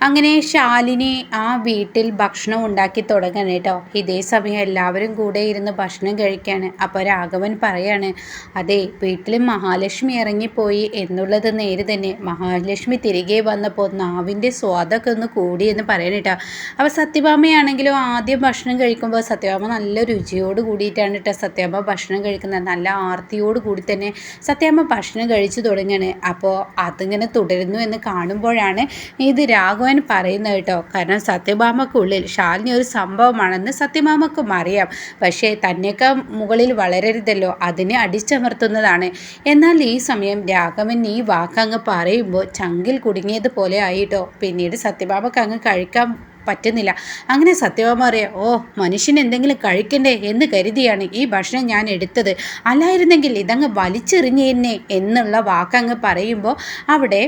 അങ്ങനെ ശാലിനി ആ വീട്ടിൽ ഭക്ഷണം ഉണ്ടാക്കി തുടങ്ങണം കേട്ടോ. ഇതേ സമയം എല്ലാവരും കൂടെ ഇരുന്ന് ഭക്ഷണം കഴിക്കുകയാണ് അപ്പോൾ രാഘവൻ പറയാണ് അതെ വീട്ടിൽ മഹാലക്ഷ്മി ഇറങ്ങിപ്പോയി എന്നുള്ളത് നേര് തന്നെ. മഹാലക്ഷ്മി തിരികെ വന്നപ്പോൾ നാവിന്റെ സ്വാദൊക്കെ ഒന്ന് കൂടി എന്ന് പറയണം കേട്ടോ. അപ്പോൾ സത്യഭാമയാണെങ്കിലും ആദ്യം ഭക്ഷണം കഴിക്കുമ്പോൾ സത്യഭാമ നല്ല രുചിയോട് കൂടിയിട്ടാണ് കേട്ടോ സത്യാമ്മ ഭക്ഷണം കഴിക്കുന്നത്. നല്ല ആർത്തിയോട് കൂടി തന്നെ സത്യാമ്മ ഭക്ഷണം കഴിച്ചു തുടങ്ങുകയാണ് അപ്പോൾ അതിങ്ങനെ തുടരുന്നു എന്ന് കാണുമ്പോഴാണ് ഇത് രാഘവൻ പറയുന്നത് കേട്ടോ. കാരണം സത്യഭാമക്കുള്ളിൽ ശാലിനി ഒരു സംഭവമാണെന്ന് സത്യഭാമക്കും അറിയാം. പക്ഷേ തന്നെയൊക്കെ മുകളിൽ വളരരുതല്ലോ. അതിനെ അടിച്ചമർത്തുന്നതാണ്. എന്നാൽ ഈ സമയം രാഘവൻ ഈ വാക്കങ്ങ് പറയുമ്പോൾ ചങ്കിൽ കുടുങ്ങിയതുപോലെ ആയിട്ടോ പിന്നീട് സത്യഭാമക്ക് അങ്ങ് കഴിക്കാൻ പറ്റുന്നില്ല. അങ്ങനെ സത്യഭാമ ഓ മനുഷ്യൻ എന്തെങ്കിലും കഴിക്കണ്ടേ? എന്ന് കരുതിയാണ് ഈ ഭക്ഷണം ഞാൻ എടുത്തത്. അല്ലായിരുന്നെങ്കിൽ ഇതങ്ങ് വലിച്ചെറിഞ്ഞേന്നെ എന്നുള്ള വാക്കങ്ങ് പറയുമ്പോൾ അവിടെ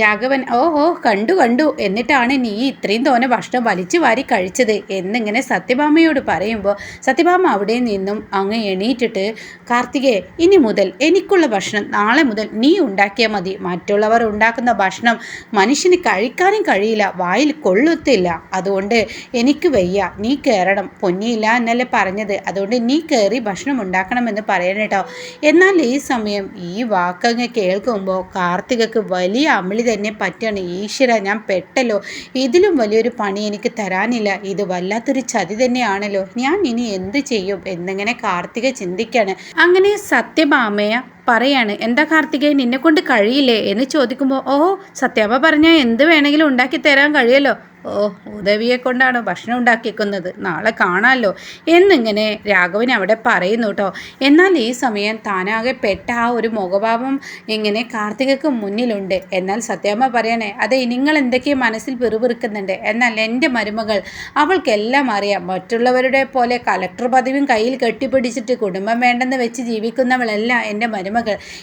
രാഘവൻ ഓ ഓ കണ്ടു കണ്ടു. എന്നിട്ടാണ് നീ ഇത്രയും തോനെ ഭക്ഷണം വലിച്ചു വാരി കഴിച്ചത്. എന്നിങ്ങനെ സത്യഭാമയോട് പറയുമ്പോൾ സത്യഭാമ അവിടെ നിന്നും അങ്ങ് എണീറ്റിട്ട് കാർത്തികേ ഇനി മുതൽ എനിക്കുള്ള ഭക്ഷണം നാളെ മുതൽ നീ ഉണ്ടാക്കിയാൽ മതി. മറ്റുള്ളവർ ഉണ്ടാക്കുന്ന ഭക്ഷണം മനുഷ്യന് കഴിക്കാനും കഴിയില്ല. വായിൽ കൊള്ളത്തില്ല. അതുകൊണ്ട് എനിക്ക് വയ്യ നീ കയറണം പൊന്നിയില്ല എന്നല്ലേ പറഞ്ഞത്. അതുകൊണ്ട് നീ കയറി ഭക്ഷണം ഉണ്ടാക്കണമെന്ന് പറയണം കേട്ടോ. എന്നാൽ ഈ സമയം ഈ വാക്കങ്ങ് കേൾക്കുമ്പോൾ കാർത്തികക്ക് വലിയ അമിളി തന്നെ പറ്റുകയാണ് ഈശ്വര ഞാൻ പെട്ടല്ലോ. ഇതിലും വലിയൊരു പണി എനിക്ക് തരാനില്ല. ഇത് വല്ലാത്തൊരു ചതി തന്നെയാണല്ലോ. ഞാൻ ഇനി എന്ത് ചെയ്യും? എന്നിങ്ങനെ കാർത്തിക ചിന്തിക്കാണ്. അങ്ങനെ സത്യഭാമയ പറയാണ് എന്താ കാർത്തികേ നിന്നെ കൊണ്ട് കഴിയില്ലേ? എന്ന് ചോദിക്കുമ്പോൾ ഓ സത്യാമ്മ പറഞ്ഞാൽ എന്ത് വേണമെങ്കിലും ഉണ്ടാക്കി തരാൻ കഴിയല്ലോ. ഓ ഉദവിയെ കൊണ്ടാണ് ഭക്ഷണം ഉണ്ടാക്കിക്കുന്നത് നാളെ കാണാമല്ലോ എന്നിങ്ങനെ രാഘവൻ അവിടെ പറയുന്നു കേട്ടോ എന്നാൽ ഈ സമയം താനാകെ പെട്ട ആ ഒരു മുഖഭാവം ഇങ്ങനെ കാർത്തികക്ക് മുന്നിലുണ്ട്. എന്നാൽ സത്യാമ്മ പറയണേ അതെ നിങ്ങൾ എന്തൊക്കെയോ മനസ്സിൽ പിറുപിറുക്കുന്നുണ്ട് എന്നാൽ എന്റെ മരുമകൾ അവൾക്കെല്ലാം അറിയാം. മറ്റുള്ളവരുടെ പോലെ കലക്ടർ പദവിയും കയ്യിൽ കെട്ടിപ്പിടിച്ചിട്ട് കുടുംബം വേണ്ടെന്ന് വെച്ച് ജീവിക്കുന്നവളല്ല എന്റെ മരുമകൾ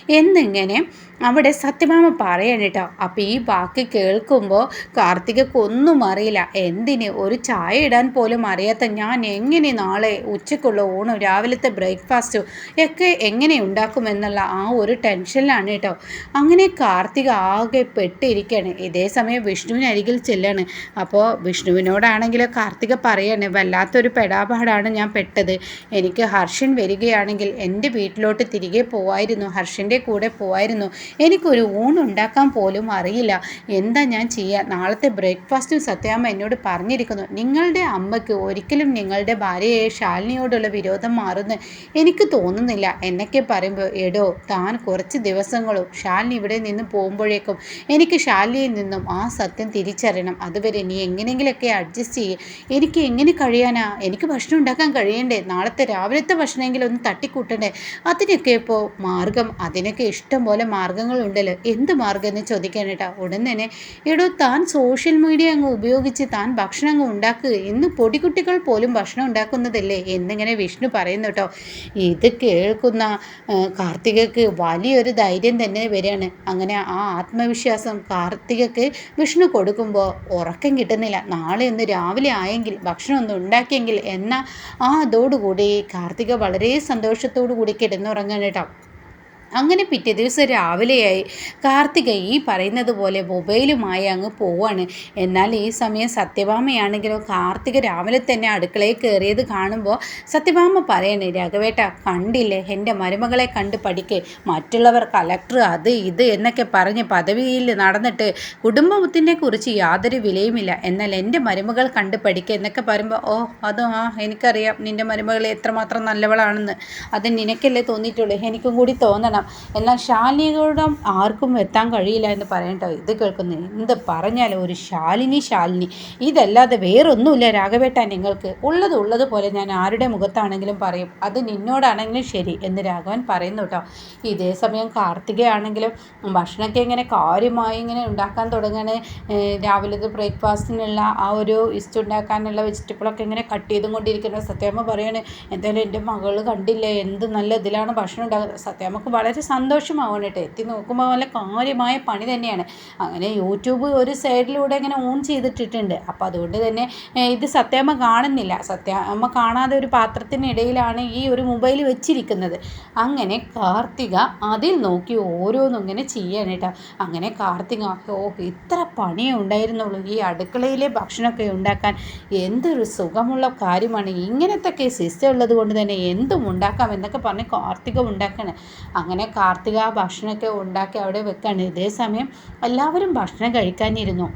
എന്നിങ്ങനെ അവിടെ സത്യഭാമ പറയണം കേട്ടോ അപ്പോൾ ഈ വാക്ക് കേൾക്കുമ്പോൾ കാർത്തികക്ക് ഒന്നും അറിയില്ല. എന്തിന്? ഒരു ചായ ഇടാൻ പോലും അറിയാത്ത ഞാൻ എങ്ങനെ നാളെ ഉച്ചയ്ക്കുള്ള ഊണും രാവിലത്തെ ബ്രേക്ക്ഫാസ്റ്റും ഒക്കെ എങ്ങനെ ഉണ്ടാക്കുമെന്നുള്ള ആ ഒരു ടെൻഷനിലാണ് കേട്ടോ അങ്ങനെ കാർത്തിക ആകെ പെട്ടിരിക്കുകയാണ് ഇതേ സമയം വിഷ്ണുവിനരികിൽ ചെല്ലാണ്. അപ്പോൾ വിഷ്ണുവിനോടാണെങ്കിൽ കാർത്തിക പറയാണ് വല്ലാത്തൊരു പെടാപാടാണ് ഞാൻ പെട്ടത്. എനിക്ക് ഹർഷൻ വരികയാണെങ്കിൽ എന്റെ വീട്ടിലോട്ട് തിരികെ പോവായിരുന്നു. ഹർഷന്റെ കൂടെ പോവായിരുന്നു. എനിക്കൊരു ഊണുണ്ടാക്കാൻ പോലും അറിയില്ല. എന്താ ഞാൻ ചെയ്യുക നാളത്തെ ബ്രേക്ക്ഫാസ്റ്റും സത്യാമ്മ എന്നോട് പറഞ്ഞിരിക്കുന്നു. നിങ്ങളുടെ അമ്മയ്ക്ക് ഒരിക്കലും നിങ്ങളുടെ ഭാര്യയെ ശാലിനിയോടുള്ള വിരോധം മാറുന്നു എനിക്ക് തോന്നുന്നില്ല. എന്നൊക്കെ പറയുമ്പോൾ എടോ താൻ കുറച്ച് ദിവസങ്ങളും ശാലിനി ഇവിടെ നിന്ന് പോകുമ്പോഴേക്കും എനിക്ക് ശാലിനിയിൽ നിന്നും ആ സത്യം തിരിച്ചറിയണം. അതുവരെ നീ എങ്ങനെയെങ്കിലൊക്കെ അഡ്ജസ്റ്റ് ചെയ്യേ. എനിക്ക് എങ്ങനെ കഴിയാനാ? എനിക്ക് ഭക്ഷണം ഉണ്ടാക്കാൻ കഴിയണ്ടേ? നാളത്തെ രാവിലത്തെ ഭക്ഷണമെങ്കിലും ഒന്ന് തട്ടിക്കൂട്ടണ്ടേ? അതിനൊക്കെ ഇപ്പോൾ മാർഗം അതിനൊക്കെ ഇഷ്ടം പോലെ മാർഗങ്ങളുണ്ടല്ലോ. എന്ത് മാർഗം എന്ന് ചോദിക്കാൻ കേട്ടാ ഉടൻ തന്നെ എടോ താൻ സോഷ്യൽ മീഡിയ അങ്ങ് ഉപയോഗിച്ച് താൻ ഭക്ഷണം അങ്ങ് ഉണ്ടാക്കുക ഇന്ന് പൊടിക്കുട്ടികൾ പോലും ഭക്ഷണം ഉണ്ടാക്കുന്നതല്ലേ? എന്നിങ്ങനെ വിഷ്ണു പറയുന്നു കേട്ടോ. ഇത് കേൾക്കുന്ന കാർത്തികക്ക് വലിയൊരു ധൈര്യം തന്നെ വരികയാണ്. അങ്ങനെ ആ ആത്മവിശ്വാസം കാർത്തികക്ക് വിഷ്ണു കൊടുക്കുമ്പോൾ ഉറക്കം കിട്ടുന്നില്ല. നാളെ ഒന്ന് രാവിലെ ആയെങ്കിൽ ഭക്ഷണം ഒന്ന് ഉണ്ടാക്കിയെങ്കിൽ എന്ന ആ അതോടുകൂടി കാർത്തിക വളരെ സന്തോഷത്തോടു കൂടി കിടന്നുറങ്ങാൻ കേട്ടോ. അങ്ങനെ പിറ്റേ ദിവസം രാവിലെയായി കാർത്തിക ഈ പറയുന്നത് പോലെ മൊബൈലുമായി അങ്ങ് പോവാണ്. എന്നാൽ ഈ സമയം സത്യഭാമയാണെങ്കിലോ കാർത്തിക രാവിലെ തന്നെ അടുക്കളയിൽ കയറിയത് കാണുമ്പോൾ സത്യഭാമ പറയണേ രാഘവേട്ട കണ്ടില്ലേ? എന്റെ മരുമകളെ കണ്ട് പഠിക്ക്. മറ്റുള്ളവർ കലക്ടർ അത് ഇത് എന്നൊക്കെ പറഞ്ഞ് പദവിയിൽ നടന്നിട്ട് കുടുംബത്തിനെ കുറിച്ച് യാതൊരു വിലയുമില്ല. എന്നാൽ എന്റെ മരുമകൾ കണ്ട് പഠിക്കുക എന്നൊക്കെ പറയുമ്പോൾ ഓ അത് ആ എനിക്കറിയാം. നിന്റെ മരുമകൾ എത്രമാത്രം നല്ലവളാണെന്ന്. അത് നിനക്കല്ലേ തോന്നിയിട്ടുള്ളൂ. എനിക്കും കൂടി തോന്നണം. എന്നാൽ ശാലിനിയോടും ആർക്കും എത്താൻ കഴിയില്ല എന്ന് പറയട്ടോ ഇത് കേൾക്കുന്നു. എന്ത് പറഞ്ഞാലും ഒരു ശാലിനി ശാലിനി. ഇതല്ലാതെ വേറൊന്നുമില്ല രാഘവേട്ട നിങ്ങൾക്ക്. ഉള്ളത് ഉള്ളത് പോലെ ഞാൻ ആരുടെ മുഖത്താണെങ്കിലും പറയും. അത് നിന്നോടാണെങ്കിലും ശരി എന്ന് രാഘവൻ പറയുന്നു കേട്ടോ ഇതേ സമയം കാർത്തികയാണെങ്കിലും ഭക്ഷണമൊക്കെ ഇങ്ങനെ കാര്യമായി ഇങ്ങനെ ഉണ്ടാക്കാൻ തുടങ്ങണേ. രാവിലെ രാവിലത്തെ ബ്രേക്ക്ഫാസ്റ്റിനുള്ള ആ ഒരു ഇസ്റ്റ് ഉണ്ടാക്കാനുള്ള വെജിറ്റബിളൊക്കെ ഇങ്ങനെ കട്ട് ചെയ്തും കൊണ്ടിരിക്കുന്നത് സത്യാമ്മ പറയണേ എന്തായാലും എന്റെ മകൾ കണ്ടില്ലേ എന്ത് നല്ല ഇതിലാണ് ഭക്ഷണം ഉണ്ടാക്കുന്നത്. സത്യാമ്മക്ക് വളരെ വളരെ സന്തോഷമാവണം കേട്ടോ. എത്തി നോക്കുമ്പോൾ നല്ല കാര്യമായ പണി തന്നെയാണ്. അങ്ങനെ യൂട്യൂബ് ഒരു സൈഡിലൂടെ ഇങ്ങനെ ഓൺ ചെയ്തിട്ടിട്ടുണ്ട്. അപ്പോൾ അതുകൊണ്ട് തന്നെ ഇത് സത്യാമ്മ കാണുന്നില്ല. സത്യാമ്മ കാണാതെ ഒരു പാത്രത്തിനിടയിലാണ് ഈ ഒരു മൊബൈൽ വെച്ചിരിക്കുന്നത്. അങ്ങനെ കാർത്തിക അതിൽ നോക്കി ഓരോന്നും ഇങ്ങനെ ചെയ്യാണ് കേട്ടോ. അങ്ങനെ കാർത്തിക ഓ ഇത്ര പണിയേ ഉണ്ടായിരുന്നുള്ളൂ. ഈ അടുക്കളയിലെ ഭക്ഷണമൊക്കെ ഉണ്ടാക്കാൻ എന്തൊരു സുഖമുള്ള കാര്യമാണ്. ഇങ്ങനത്തൊക്കെ സിസ്റ്റം ഉള്ളത് കൊണ്ട് തന്നെ എന്തും ഉണ്ടാക്കാം എന്നൊക്കെ പറഞ്ഞ് കാർത്തിക ഉണ്ടാക്കണേ. അങ്ങനെ കാർത്തിക ആ ഭക്ഷണമൊക്കെ ഉണ്ടാക്കി അവിടെ വെക്കാണ്. ഇതേ സമയം എല്ലാവരും ഭക്ഷണം കഴിക്കാനിരുന്നു.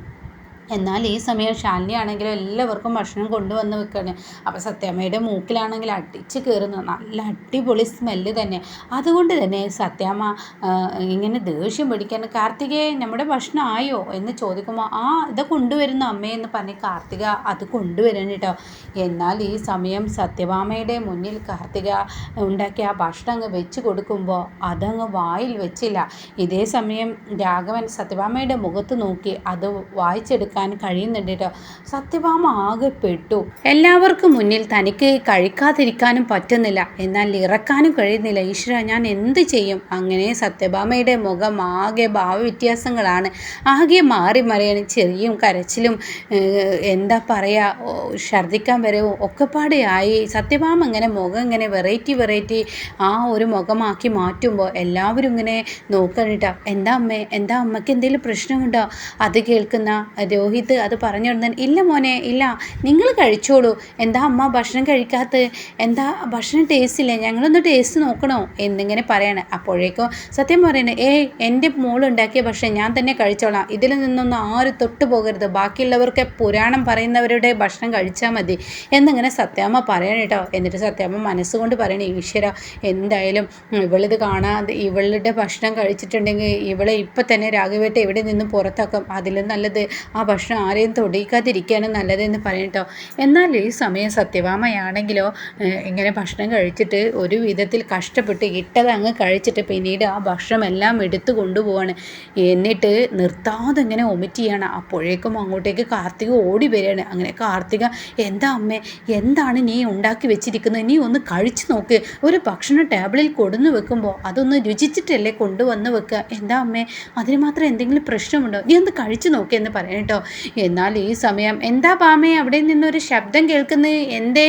എന്നാൽ ഈ സമയം ശാലിനി ആണെങ്കിലും എല്ലാവർക്കും ഭക്ഷണം കൊണ്ടുവന്ന് വെക്കുകയാണ്. അപ്പോൾ സത്യാമ്മയുടെ മൂക്കിലാണെങ്കിൽ അടിച്ച് കയറുന്ന നല്ല അടിപൊളി സ്മെല്ല് തന്നെ. അതുകൊണ്ട് തന്നെ സത്യാമ്മ ഇങ്ങനെ ദേഷ്യം പിടിക്കാൻ കാർത്തികയെ നമ്മുടെ ഭക്ഷണം ആയോ എന്ന് ചോദിക്കുമ്പോൾ ആ ഇത് കൊണ്ടുവരുന്ന അമ്മയെന്ന് പറഞ്ഞ് കാർത്തിക അത് കൊണ്ടുവരണം കേട്ടോ. എന്നാൽ ഈ സമയം സത്യഭാമയുടെ മുന്നിൽ കാർത്തിക ഉണ്ടാക്കിയ ആ ഭക്ഷണം അങ്ങ് വെച്ച് കൊടുക്കുമ്പോൾ അതങ്ങ് വായിൽ വെച്ചില്ല. ഇതേ സമയം രാഘവൻ സത്യഭാമയുടെ മുഖത്ത് നോക്കി അത് വായിച്ചെടുക്കാൻ കഴിയുന്നുണ്ട് കേട്ടോ. സത്യഭാമ ആകെ പെട്ടു. എല്ലാവർക്കും മുന്നിൽ തനിക്ക് കഴിക്കാതിരിക്കാനും പറ്റുന്നില്ല. എന്നാൽ ഇറക്കാനും കഴിയുന്നില്ല. ഈശ്വര ഞാൻ എന്ത് ചെയ്യും? അങ്ങനെ സത്യഭാമയുടെ മുഖം ആകെ ഭാവവ്യത്യാസങ്ങളാണ്. ആകെ മാറി മറിയാണ്. ചെറിയും കരച്ചിലും എന്താ പറയുക ഛർദിക്കാൻ വരവും ഒക്കെപ്പാടെ ആയി. സത്യഭാമ ഇങ്ങനെ മുഖം ഇങ്ങനെ വെറൈറ്റി വെറൈറ്റി ആ ഒരു മുഖമാക്കി മാറ്റുമ്പോൾ എല്ലാവരും ഇങ്ങനെ നോക്കണിട്ടാ എന്താ അമ്മേ? എന്താ അമ്മയ്ക്ക് എന്തെങ്കിലും പ്രശ്നമുണ്ടോ? അത് കേൾക്കുന്ന രോഹിത് അത് പറഞ്ഞു കൊടുത്താൽ ഇല്ല മോനെ ഇല്ല. നിങ്ങൾ കഴിച്ചോളൂ. എന്താ അമ്മ ഭക്ഷണം കഴിക്കാത്ത എന്താ ഭക്ഷണം ടേസ്റ്റ് ഇല്ല? ഞങ്ങളൊന്ന് ടേസ്റ്റ് നോക്കണോ? എന്നിങ്ങനെ പറയാണ്. അപ്പോഴേക്കും സത്യം പറയണേ ഏയ് എന്റെ മോളുണ്ടാക്കിയ ഭക്ഷണം ഞാൻ തന്നെ കഴിച്ചോളാം. ഇതിൽ നിന്നൊന്നും ആര് തൊട്ടു പോകരുത്. ബാക്കിയുള്ളവർക്ക് പുരാണം പറയുന്നവരുടെ ഭക്ഷണം കഴിച്ചാൽ മതി. എന്നിങ്ങനെ സത്യാമ്മ പറയണം കേട്ടോ. എന്നിട്ട് സത്യാമ്മ മനസ്സുകൊണ്ട് പറയണേ ഈശ്വര എന്തായാലും ഇവളിത് കാണാതെ ഇവളുടെ ഭക്ഷണം കഴിച്ചിട്ടുണ്ടെങ്കിൽ ഇവളെ ഇപ്പം തന്നെ രാഘവേട്ട എവിടെ നിന്നും പുറത്താക്കും? അതിലും നല്ലത് ആ ഭക്ഷണം ആരെയും തൊടിയിക്കാതിരിക്കുകയാണ് നല്ലതെന്ന് പറയട്ടോ. എന്നാൽ ഈ സമയം സത്യവാമയാണെങ്കിലോ ഇങ്ങനെ ഭക്ഷണം കഴിച്ചിട്ട് ഒരു വിധത്തിൽ കഷ്ടപ്പെട്ട് ഇട്ടത് അങ്ങ് കഴിച്ചിട്ട് പിന്നീട് ആ ഭക്ഷണം എല്ലാം എടുത്തു കൊണ്ടുപോവാണ്. എന്നിട്ട് നിർത്താതെ ഇങ്ങനെ ഒമിറ്റ് ചെയ്യാണ്. അപ്പോഴേക്കും അങ്ങോട്ടേക്ക് കാർത്തിക ഓടി വരികയാണ്. അങ്ങനെ കാർത്തിക എന്താ അമ്മേ എന്താണ് നീ ഉണ്ടാക്കി വെച്ചിരിക്കുന്നത്? നീ ഒന്ന് കഴിച്ചു നോക്ക്. ഒരു ഭക്ഷണം ടേബിളിൽ കൊടുന്നു വെക്കുമ്പോൾ അതൊന്ന് രുചിച്ചിട്ടല്ലേ കൊണ്ടുവന്ന് വെക്കുക എന്താ അമ്മേ അതിന് മാത്രം എന്തെങ്കിലും പ്രശ്നമുണ്ടോ? നീ ഒന്ന് കഴിച്ചു നോക്ക് എന്ന് പറയാം കേട്ടോ. എന്നാൽ ഈ സമയം എന്താ പാമേ? അവിടെ നിന്നൊരു ശബ്ദം കേൾക്കുന്നത് എന്തേ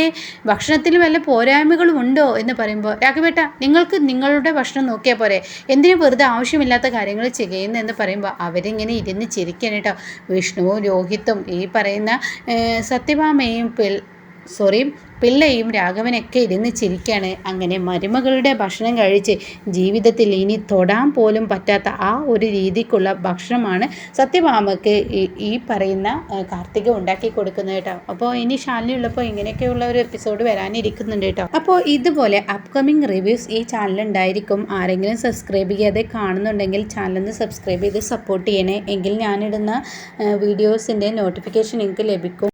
ഭക്ഷണത്തിൽ വല്ല പോരായ്മകളും ഉണ്ടോ എന്ന് പറയുമ്പോൾ രാഘവേട്ട നിങ്ങൾക്ക് നിങ്ങളുടെ ഭക്ഷണം നോക്കിയാൽ പോരെ. എന്തിനു വെറുതെ ആവശ്യമില്ലാത്ത കാര്യങ്ങൾ ചെയ്യുന്നു എന്ന് പറയുമ്പോൾ അവരിങ്ങനെ ഇരുന്ന് ചിരിക്കണം കേട്ടോ. വിഷ്ണുവും രോഹിത്തും ഈ പറയുന്ന സത്യഭാമയും പിൾ സോറി പിള്ളയും രാഘവനൊക്കെ ഇരുന്ന് ചിരിക്കാണ്. അങ്ങനെ മരുമകളുടെ ഭക്ഷണം കഴിച്ച് ജീവിതത്തിൽ ഇനി തൊടാൻ പോലും പറ്റാത്ത ആ ഒരു രീതിക്കുള്ള ഭക്ഷണമാണ് സത്യഭാമയ്ക്ക് ഈ- ഈ പറയുന്ന കാർത്തിക ഉണ്ടാക്കി കൊടുക്കുന്നത് കേട്ടോ. അപ്പോൾ ഇനി ശാലിനി ഉള്ളപ്പോൾ ഇങ്ങനെയൊക്കെയുള്ള ഒരു എപ്പിസോഡ് വരാനിരിക്കുന്നുണ്ട് കേട്ടോ. അപ്പോൾ ഇതുപോലെ അപ്കമിങ് റിവ്യൂസ് ഈ ചാനൽ ഉണ്ടായിരിക്കും. ആരെങ്കിലും സബ്സ്ക്രൈബ് ചെയ്യാതെ കാണുന്നുണ്ടെങ്കിൽ ചാനലൊന്ന് സബ്സ്ക്രൈബ് ചെയ്ത് സപ്പോർട്ട് ചെയ്യണേ. എങ്കിൽ ഞാനിടുന്ന വീഡിയോസിന്റെ നോട്ടിഫിക്കേഷൻ നിങ്ങൾക്ക് ലഭിക്കും.